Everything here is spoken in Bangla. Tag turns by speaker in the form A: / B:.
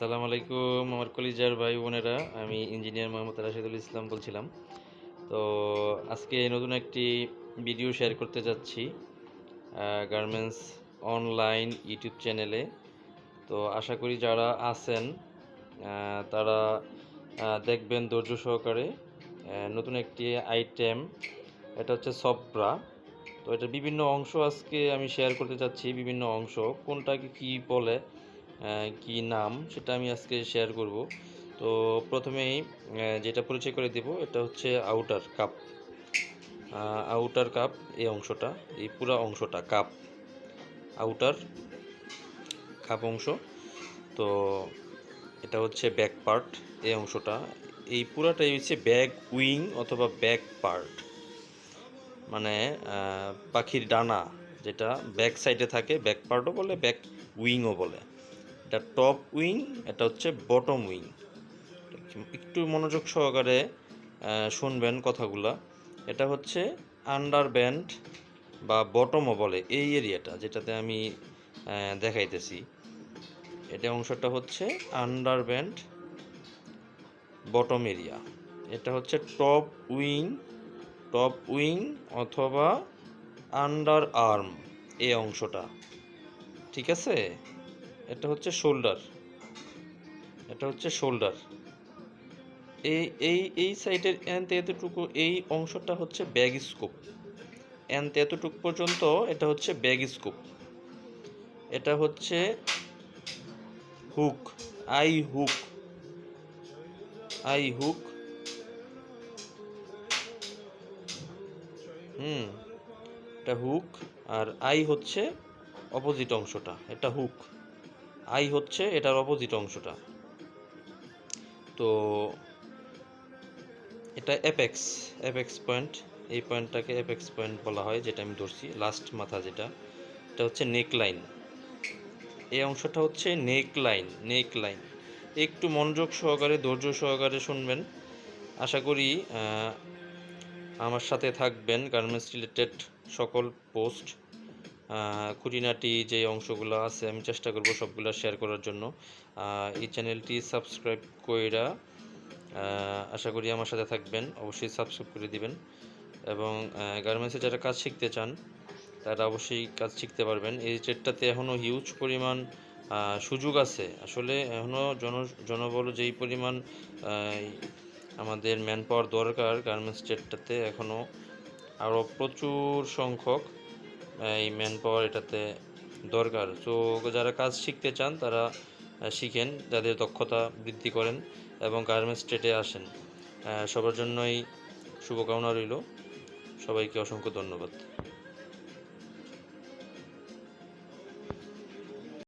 A: আসসালামু আলাইকুম আমার কলিজার ভাই বোনেরা। আমি ইঞ্জিনিয়ার মোহাম্মদ রাশিদুল ইসলাম বলছিলাম। তো আজকে নতুন একটি ভিডিও শেয়ার করতে যাচ্ছি গার্মেন্টস অনলাইন ইউটিউব চ্যানেলে। তো আশা করি যারা আছেন তারা দেখবেন ধৈর্য সহকারে নতুন একটি আইটেম। এটা হচ্ছে সবরা। তো এটা বিভিন্ন অংশ আজকে আমি শেয়ার করতে চাচ্ছি বিভিন্ন অংশ। কোনটাকে কি বলে কি নাম সেটা আমি আজকে শেয়ার করব। তো প্রথমেই যেটা পরিচয় করে দেব, এটা হচ্ছে আউটার কাপ আউটার কাপ এই অংশটা, এই পুরো অংশটা কাপ আউটার কাপ অংশ। তো এটা হচ্ছে ব্যাক পার্ট এই অংশটা। এই পুরাটাই হচ্ছে ব্যাক উইং অথবা ব্যাক পার্ট মানে পাখির ডানা, যেটা ব্যাক সাইডে থাকে ব্যাক পার্টও বলে ব্যাক উইংও বলে। এটা টপ উইং, এটা হচ্ছে বটম উইং। একটু মনোযোগ সহকারে শুনবেন কথাগুলা। এটা হচ্ছে আন্ডার ব্যান্ড বা বটমও বলে এই এরিয়াটা, যেটাতে আমি দেখাইতেছি। এটা অংশটা হচ্ছে আন্ডার ব্যান্ড বটম এরিয়া। এটা হচ্ছে টপ উইং টপ উইং অথবা আন্ডার আর্ম, এই অংশটা। ঠিক আছে? এটা হচ্ছে শোল্ডার। এটা হচ্ছে শোল্ডার। এই এই এই সাইডের এনতে এতটুকু, এই অংশটা হচ্ছে ব্যাগ স্কোপ। এনতে এতটুকু পর্যন্ত এটা হচ্ছে ব্যাগ স্কোপ। এটা হচ্ছে hook, eye hook eye hook. হুম, এটা হুক আর আই হচ্ছে অপোজিট অংশটা, এটা হুক। আই হচ্ছে এটার অপোজিট অংশটা। তো এটা অ্যাপেক্স অ্যাপেক্স পয়েন্ট এই পয়েন্টটাকে অ্যাপেক্স পয়েন্ট বলা হয়, যেটা আমি ধরছি লাস্ট মাথা যেটা, এটা হচ্ছে নেক লাইন এই অংশটা হচ্ছে নেক লাইন নেক লাইন একটু মনোযোগ সহকারে, ধৈর্য সহকারে শুনবেন। আশা করি আমার সাথে থাকবেন গার্মেন্টস রিলেটেড সকল পোস্ট খুঁটিনাটি যে অংশগুলো আছে, আমি চেষ্টা করব সবগুলো শেয়ার করার জন্য। এই চ্যানেলটি সাবস্ক্রাইব কইরা আশা করি আমার সাথে থাকবেন। অবশ্যই সাবস্ক্রাইব করে দিবেন। এবং গার্মেন্টসে যারা কাজ শিখতে চান, তারা অবশ্যই কাজ শিখতে পারবেন। এই ট্রেডটাতে এখনও হিউজ পরিমাণ সুযোগ আছে। আসলে এখনও জন, জনবল যেই পরিমাণ আমাদের ম্যান পাওয়ার দরকার গার্মেন্টস ট্রেডটাতে এখনও আরও প্রচুর সংখ্যক এই ম্যান পাওয়ার এটাতে দরকার। তো যারা কাজ শিখতে চান, তারা শিখেন, যাদের দক্ষতা বৃদ্ধি করেন এবং গার্মেন্টস স্টেটে আসেন। সবার জন্যই শুভকামনা রইল। সবাইকে অসংখ্য ধন্যবাদ।